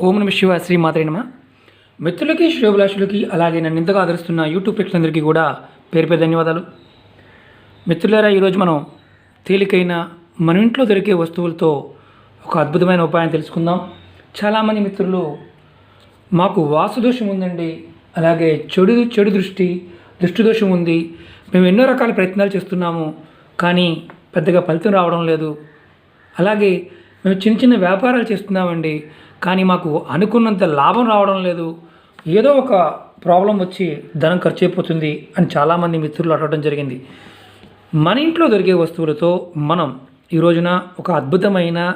ఓం నమ శివ శ్రీ మాత్రే మిత్రులకి శ్రేభిలాషులకి అలాగే నన్ను ఇంతగా ఆదరిస్తున్న యూట్యూబ్ ప్రేక్షకులందరికీ కూడా పేరు పేరు ధన్యవాదాలు. మిత్రులారా ఈరోజు మనం తేలికైన మన ఇంట్లో దొరికే వస్తువులతో ఒక అద్భుతమైన ఉపాయం తెలుసుకుందాం. చాలామంది మిత్రులు మాకు వాసుదోషం ఉందండి అలాగే చెడు చెడు దృష్టి దృష్టి దోషం ఉంది మేము ఎన్నో రకాల ప్రయత్నాలు చేస్తున్నాము కానీ పెద్దగా ఫలితం రావడం లేదు. అలాగే మేము చిన్న చిన్న వ్యాపారాలు చేస్తున్నామండి కానీ మాకు అనుకున్నంత లాభం రావడం లేదు. ఏదో ఒక ప్రాబ్లం వచ్చి ధనం ఖర్చు అయిపోతుంది అని చాలామంది మిత్రులు అడగడం జరిగింది. మన ఇంట్లో దొరికే వస్తువులతో మనం ఈ రోజున ఒక అద్భుతమైన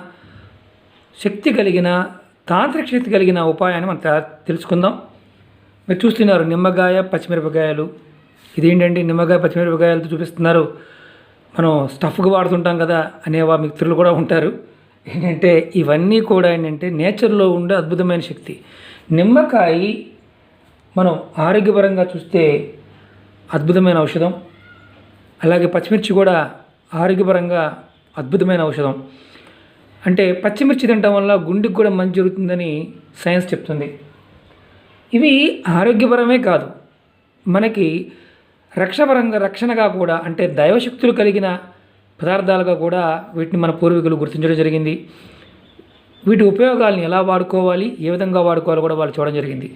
శక్తి కలిగిన తాంత్రిక శక్తి కలిగిన ఉపాయాన్ని మనం తెలుసుకుందాం. మీరు చూస్తున్నారు నిమ్మకాయ పచ్చిమిరపకాయలు. ఇదేంటండి నిమ్మకాయ పచ్చిమిరపకాయలతో చూపిస్తున్నారు. మనం స్టఫ్గా వాడుతుంటాం కదా అనేవా మిత్రులు కూడా ఉంటారు. ఏంటంటే ఇవన్నీ కూడా ఏంటంటే నేచర్లో ఉండే అద్భుతమైన శక్తి. నిమ్మకాయ మనం ఆరోగ్యపరంగా చూస్తే అద్భుతమైన ఔషధం. అలాగే పచ్చిమిర్చి కూడా ఆరోగ్యపరంగా అద్భుతమైన ఔషధం. అంటే పచ్చిమిర్చి తినడం వల్ల గుండెకి కూడా మంచి జరుగుతుందని సైన్స్ చెప్తుంది. ఇవి ఆరోగ్యపరమే కాదు మనకి రక్షపరంగా రక్షణగా కూడా అంటే దైవశక్తులు కలిగిన పదార్థాలుగా కూడా వీటిని మన పూర్వీకులు గుర్తించడం జరిగింది. వీటి ఉపయోగాల్ని ఎలా వాడుకోవాలి ఏ విధంగా వాడుకోవాలో కూడా వాళ్ళు చూడడం జరిగింది.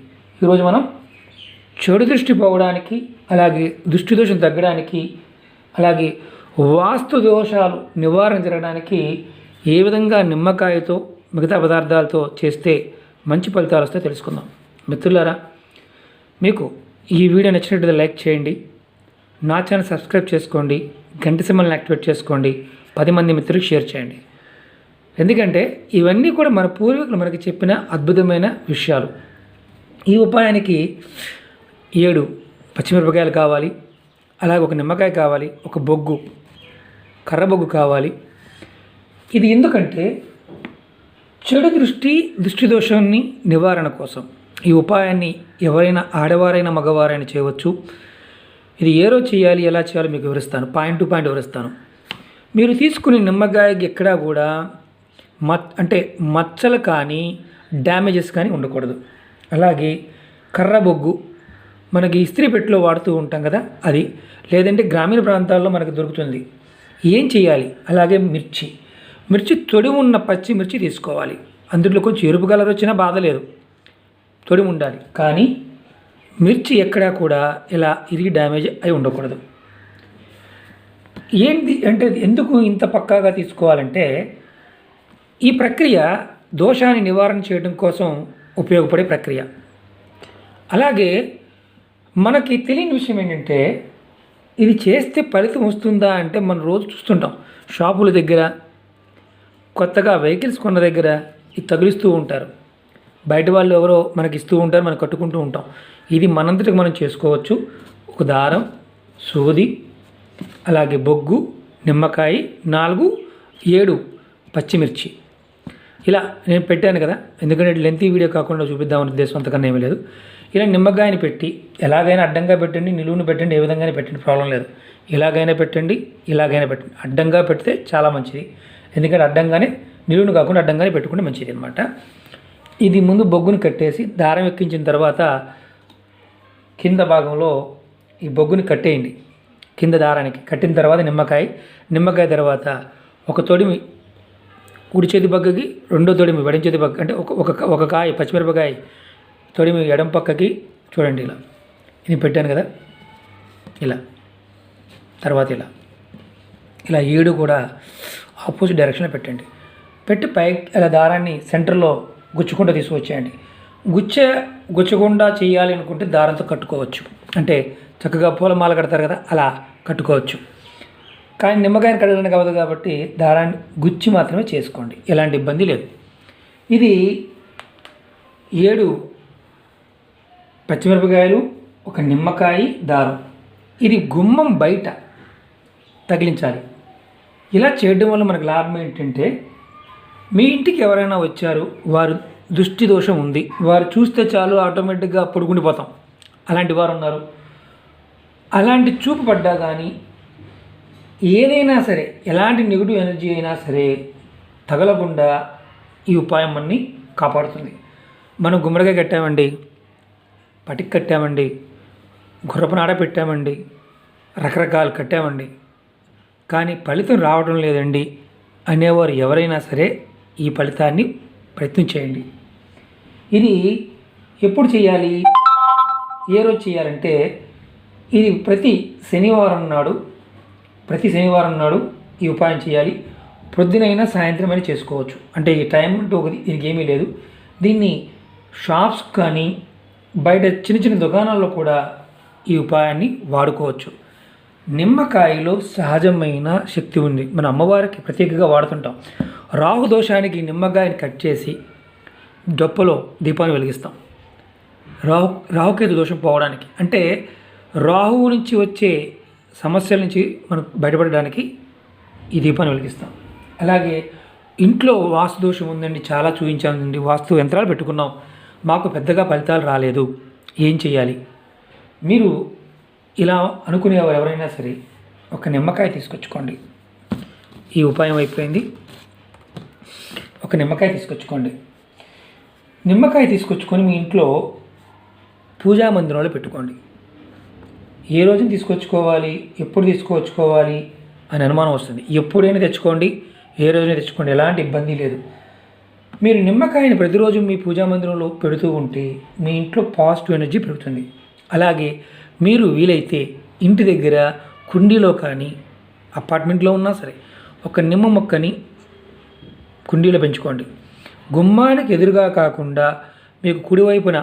ఈరోజు మనం చెడు దృష్టి పోవడానికి అలాగే దృష్టి దోషం తగ్గడానికి అలాగే వాస్తు దోషాలు నివారణ జరగడానికి ఏ విధంగా నిమ్మకాయతో మిగతా పదార్థాలతో చేస్తే మంచి ఫలితాలు వస్తాయో తెలుసుకుందాం. మిత్రులారా మీకు ఈ వీడియో నచ్చినట్లయితే లైక్ చేయండి. నా ఛానల్ సబ్స్క్రైబ్ చేసుకోండి. గంట సింబల్ని యాక్టివేట్ చేసుకోండి. పది మంది మిత్రులకు షేర్ చేయండి. ఎందుకంటే ఇవన్నీ కూడా మన పూర్వీకులు మనకి చెప్పిన అద్భుతమైన విషయాలు. ఈ ఉపాయానికి ఏడు పచ్చిమిరపకాయలు కావాలి. అలాగే ఒక నిమ్మకాయ కావాలి ఒక బొగ్గు కర్ర బొగ్గు కావాలి. ఇది ఎందుకంటే చెడు దృష్టి దృష్టి దోషాన్ని నివారణ కోసం. ఈ ఉపాయాన్ని ఎవరైనా ఆడవారైనా మగవారైనా చేయవచ్చు. ఇది ఏ రోజు చేయాలి ఎలా చేయాలో మీకు వివరిస్తాను. పాయింట్ టు పాయింట్ వివరిస్తాను. మీరు తీసుకునే నిమ్మకాయకి ఎక్కడా కూడా మత్ అంటే మచ్చలు కానీ డ్యామేజెస్ కానీ ఉండకూడదు. అలాగే కర్ర బొగ్గు మనకి ఇస్త్రీ పెట్టిలో వాడుతూ ఉంటాం కదా అది లేదంటే గ్రామీణ ప్రాంతాల్లో మనకు దొరుకుతుంది. ఏం చేయాలి? అలాగే మిర్చి. మిర్చి తొడి ఉన్న పచ్చి మిర్చి తీసుకోవాలి. అందులో కొంచెం ఎరుపు కలర్ వచ్చినా బాధ లేదు. తొడి ఉండాలి. కానీ మిర్చి ఎక్కడా కూడా ఇలా ఇరిగి డ్యామేజ్ అయి ఉండకూడదు. ఏంటి అంటే ఎందుకు ఇంత పక్కాగా తీసుకోవాలంటే ఈ ప్రక్రియ దోషాన్ని నివారణ చేయడం కోసం ఉపయోగపడే ప్రక్రియ. అలాగే మనకి తెలియని విషయం ఏంటంటే ఇది చేస్తే ఫలితం వస్తుందా అంటే మనం రోజు చూస్తుంటాం. షాపుల దగ్గర కొత్తగా వెహికల్స్ కొన్న దగ్గర ఇది తగిలిస్తూ ఉంటారు. బయట వాళ్ళు ఎవరో మనకి ఇస్తూ ఉంటారు మనం కట్టుకుంటూ ఉంటాం. ఇది మనంతటికి మనం చేసుకోవచ్చు. ఒక దారం సూది అలాగే బొగ్గు నిమ్మకాయ నాలుగు ఏడు పచ్చిమిర్చి. ఇలా నేను పెట్టాను కదా ఎందుకంటే లెంతీ వీడియో కాకుండా చూపిద్దామని ఉద్దేశం అంతకన్నా ఏమీ లేదు. ఇలా నిమ్మకాయని పెట్టి ఎలాగైనా అడ్డంగా పెట్టండి నిలువును పెట్టండి ఏ విధంగానే పెట్టండి ప్రాబ్లం లేదు. ఇలాగైనా పెట్టండి ఇలాగైనా పెట్టండి. అడ్డంగా పెడితే చాలా మంచిది. ఎందుకంటే అడ్డంగానే నిలువును కాకుండా అడ్డంగానే పెట్టుకుంటే మంచిది అనమాట ఇది ముందు బొగ్గును కట్టేసి దారం ఎక్కించిన తర్వాత కింద భాగంలో ఈ బొగ్గుని కట్టేయండి. కింద దారానికి కట్టిన తర్వాత నిమ్మకాయ నిమ్మకాయ తర్వాత ఒక తొడిమి కుడి చేతి పక్కకి రెండో తొడిమి ఎడం చేతి పక్క అంటే ఒక ఒక ఒక కాయ పచ్చిమిరపకాయ తొడిమి ఎడం పక్కకి చూడండి ఇలా. ఇది పెట్టాను కదా. ఇలా. తర్వాత ఇలా. ఇలా ఏడు కూడా ఆపోజిట్ డైరెక్షన్లో పెట్టండి. పెట్టి పై ఇలా దారాన్ని సెంటర్లో గుచ్చుకుంటూ తీసుకొచ్చేయండి గుచ్చె గుచ్చకుండా చేయాలి అనుకుంటే దారంతో కట్టుకోవచ్చు. అంటే చక్కగా పూలమాల కడతారు కదా అలా కట్టుకోవచ్చు. కానీ నిమ్మకాయని కడగడానికి అవ్వదు కాబట్టి దారాన్ని గుచ్చి మాత్రమే చేసుకోండి. ఎలాంటి ఇబ్బంది లేదు. ఇది ఏడు పచ్చిమిరపకాయలు ఒక నిమ్మకాయ దారం. ఇది గుమ్మం బయట తగిలించాలి. ఇలా చేయడం వల్ల మనకు లాభం ఏంటంటే మీ ఇంటికి ఎవరైనా వచ్చారు వారు దృష్టి దోషం ఉంది. వారు చూస్తే చాలు ఆటోమేటిక్గా పడుకుండిపోతాం. అలాంటి వారు ఉన్నారు. అలాంటి చూపు పడ్డా కానీ ఏదైనా సరే ఎలాంటి నెగిటివ్ ఎనర్జీ అయినా సరే తగలకుండా ఈ ఉపాయం అన్ని కాపాడుతుంది. మనం గుమ్మడికాయ కట్టామండి పటికి కట్టామండి గుర్రపనాడ పెట్టామండి రకరకాలు కట్టామండి. కానీ ఫలితం రావడం లేదండి అనేవారు ఎవరైనా సరే ఈ ఫలితాన్ని ప్రయత్నం చేయండి. ఇది ఎప్పుడు చేయాలి? ఏ రోజు చేయాలంటే ఇది ప్రతి శనివారం నాడు ప్రతి శనివారం నాడు ఈ ఉపాయం చేయాలి. పొద్దునైనా సాయంత్రం అయినా చేసుకోవచ్చు. అంటే ఈ టైం అంటూ ఒకటి దీనికి ఏమీ లేదు. దీన్ని షాప్స్ కానీ బయట చిన్న చిన్న దుకాణాల్లో కూడా ఈ ఉపాయాన్ని వాడుకోవచ్చు. నిమ్మకాయలో సహజమైన శక్తి ఉంది. మన అమ్మవారికి ప్రత్యేకంగా వాడుతుంటాం. రాహు దోషానికి నిమ్మకాయని కట్ చేసి డొప్పలో దీపాన్ని వెలిగిస్తాం. రాహు రాహుకేతు దోషం పోవడానికి అంటే రాహువు నుంచి వచ్చే సమస్యల నుంచి మనం బయటపడడానికి ఈ దీపాన్ని వెలిగిస్తాం. అలాగే ఇంట్లో వాస్తు దోషం ఉందండి చాలా చూపించామండి వాస్తు యంత్రాలు పెట్టుకున్నాం. మాకు పెద్దగా ఫలితాలు రాలేదు. ఏం చేయాలి? మీరు ఇలా అనుకునేవారు ఎవరైనా సరే ఒక నిమ్మకాయ తీసుకొచ్చుకోండి. ఈ ఉపాయం అయిపోయింది. ఒక నిమ్మకాయ తీసుకొచ్చుకోండి. నిమ్మకాయ తీసుకొచ్చుకొని మీ ఇంట్లో పూజా మందిరంలో పెట్టుకోండి. ఏ రోజున తీసుకొచ్చుకోవాలి ఎప్పుడు తీసుకొచ్చుకోవాలి అని అనుమానం వస్తుంది. ఎప్పుడైనా తెచ్చుకోండి ఏ రోజున తెచ్చుకోండి ఎలాంటి ఇబ్బంది లేదు. మీరు నిమ్మకాయని ప్రతిరోజు మీ పూజా మందిరంలో పెడుతూ ఉంటే మీ ఇంట్లో పాజిటివ్ ఎనర్జీ పెరుగుతుంది. అలాగే మీరు వీలైతే ఇంటి దగ్గర కుండీలో కానీ అపార్ట్మెంట్లో ఉన్నా సరే ఒక నిమ్మ మొక్కని కుండీలో పెంచుకోండి. గుమ్మానికి ఎదురుగా కాకుండా మీకు కుడివైపున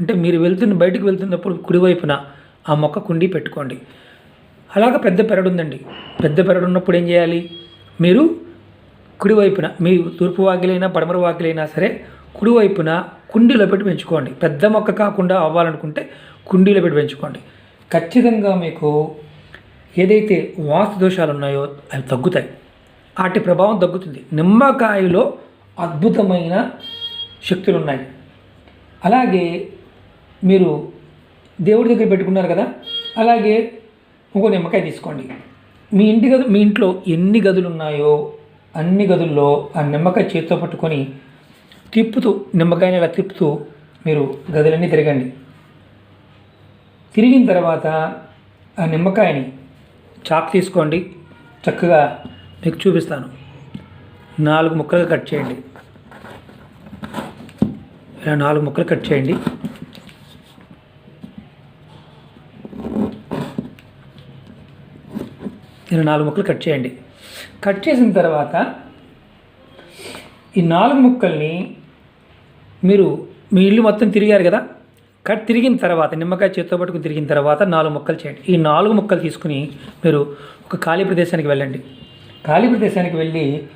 అంటే మీరు వెళ్తున్న బయటికి వెళ్తున్నప్పుడు కుడివైపున ఆ మొక్క కుండీ పెట్టుకోండి. అలాగ పెద్ద పెరడు ఉందండి. పెద్ద పెరడు ఉన్నప్పుడు ఏం చేయాలి? మీరు కుడివైపున మీ తూర్పు వాకిలైనా పడమర వాకిలైనా సరే కుడివైపున కుండీలో పెట్టి పెంచుకోండి. పెద్ద మొక్క కాకుండా అవ్వాలనుకుంటే కుండీలో పెట్టి పెంచుకోండి. ఖచ్చితంగా మీకు ఏదైతే వాస్తు దోషాలు ఉన్నాయో అవి తగ్గుతాయి. వాటి ప్రభావం తగ్గుతుంది. నిమ్మకాయలో అద్భుతమైన శక్తులు ఉన్నాయి అలాగే మీరు దేవుడి దగ్గర పెట్టుకున్నారు కదా? అలాగే ఇంకో నిమ్మకాయ తీసుకోండి. మీ ఇంటి గదు మీ ఇంట్లో ఎన్ని గదులు ఉన్నాయో అన్ని గదుల్లో ఆ నిమ్మకాయ చేతితో పట్టుకొని తిప్పుతూ నిమ్మకాయని ఇలా తిప్పుతూ మీరు గదులన్నీ తిరగండి. తిరిగిన తర్వాత ఆ నిమ్మకాయని చాక్ తీసుకోండి. చక్కగా మీకు చూపిస్తాను. నాలుగు ముక్కలుగా కట్ చేయండి. ఇలా నాలుగు ముక్కలు కట్ చేయండి. ఇలా నాలుగు ముక్కలు కట్ చేయండి. కట్ చేసిన తర్వాత ఈ నాలుగు ముక్కల్ని మీరు మీ ఇల్లు మొత్తం తిరిగారు కదా? కట్ తిరిగిన తర్వాత నిమ్మకాయ చేత్తో పట్టుకుని తిరిగిన తర్వాత నాలుగు ముక్కలు చేయండి. ఈ నాలుగు ముక్కలు తీసుకుని మీరు ఒక ఖాళీ ప్రదేశానికి వెళ్ళండి. ఖాళీ ప్రదేశానికి వెళ్ళి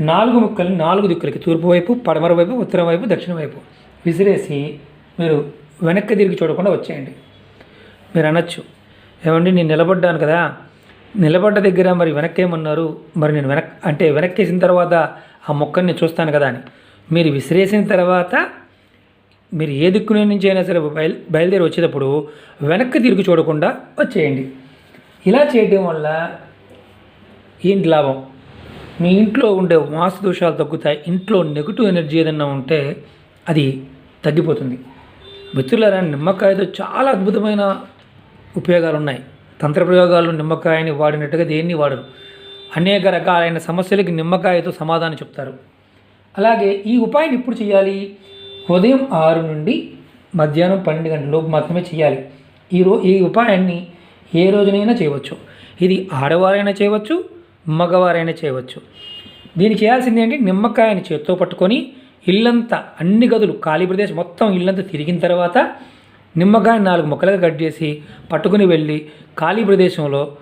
నాలుగు ముక్కల్ని నాలుగు దిక్కులకి తూర్పు వైపు పడమర వైపు ఉత్తరం వైపు దక్షిణ వైపు విసిరేసి మీరు వెనక్కి తిరిగి చూడకుండా వచ్చేయండి. మీరు అనొచ్చు. ఏమండి నేను నిలబడ్డాను కదా. నిలబడ్డ దగ్గర మరి వెనక్కేమన్నారు? మరి నేను వెనక్ అంటే వెనక్కేసిన తర్వాత ఆ మొక్కని నేను చూస్తాను కదా అని. మీరు విసిరేసిన తర్వాత మీరు ఏ దిక్కు నుంచి అయినా సరే బయలు బయలుదేరి వచ్చేటప్పుడు వెనక్కి తిరిగి చూడకుండా వచ్చేయండి. ఇలా చేయడం వల్ల ఏంటి లాభం? మీ ఇంట్లో ఉండే వాసు దోషాలు తగ్గుతాయి ఇంట్లో నెగిటివ్ ఎనర్జీ ఏదైనా ఉంటే అది తగ్గిపోతుంది. మిత్రులారా నిమ్మకాయతో చాలా అద్భుతమైన ఉపయోగాలు ఉన్నాయి తంత్ర ప్రయోగాలు నిమ్మకాయని వాడినట్టుగా దేన్ని వాడరు. అనేక రకాలైన సమస్యలకి నిమ్మకాయతో సమాధానం చెప్తారు. అలాగే ఈ ఉపాయం ఎప్పుడు చేయాలి? ఉదయం ఆరు నుండి మధ్యాహ్నం పన్నెండు గంటలలోపు మాత్రమే చేయాలి. ఈ ఈ ఉపాయాన్ని ఏ రోజునైనా చేయవచ్చు. ఇది ఆడవారైనా చేయవచ్చు మగవారైనా చేయవచ్చు. దీన్ని చేయాల్సింది ఏంటి? నిమ్మకాయని చేత్తో పట్టుకొని ఇల్లంతా అన్ని గదులు ఖాళీ ప్రదేశం మొత్తం ఇల్లంతా తిరిగిన తర్వాత నిమ్మకాయ నాలుగు ముక్కలుగా కట్ చేసి పట్టుకుని వెళ్ళి ఖాళీ ప్రదేశంలో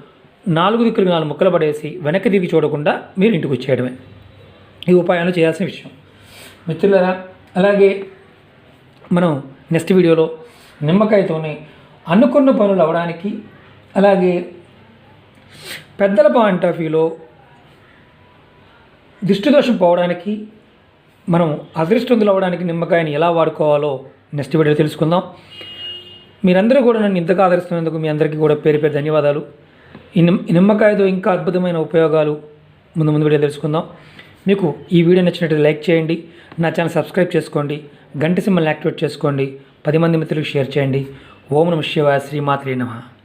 నాలుగు దిక్కులకు నాలుగు ముక్కలు పడేసి వెనక్కి తిరిగి చూడకుండా మీరు ఇంటికి వచ్చేయడమే. ఈ ఉపాయాలు చేయాల్సిన విషయం. మిత్రులరా అలాగే మనం నెక్స్ట్ వీడియోలో నిమ్మకాయతోనే అనుకున్న పనులు అవడానికి అలాగే పెద్దల పాయింట్ ఆఫ్ వ్యూలో దిష్టిదోషం పోవడానికి మనం అదృష్టవంతులు అవ్వడానికి నిమ్మకాయని ఎలా వాడుకోవాలో నెక్స్ట్ వీడియో తెలుసుకుందాం. మీరందరూ కూడా నన్ను ఇంతగా ఆదరిస్తున్నందుకు మీ అందరికీ కూడా పేరు పేరు ధన్యవాదాలు. ఈ నిమ్మకాయతో ఇంకా అద్భుతమైన ఉపయోగాలు ముందు ముందు వీడియో తెలుసుకుందాం. మీకు ఈ వీడియో నచ్చినట్టు లైక్ చేయండి నా ఛానల్ సబ్స్క్రైబ్ చేసుకోండి గంట సింబల్ని యాక్టివేట్ చేసుకోండి పది మంది మిత్రులకు షేర్ చేయండి. ఓం నమ శివాయ శ్రీమాత్రే నమః.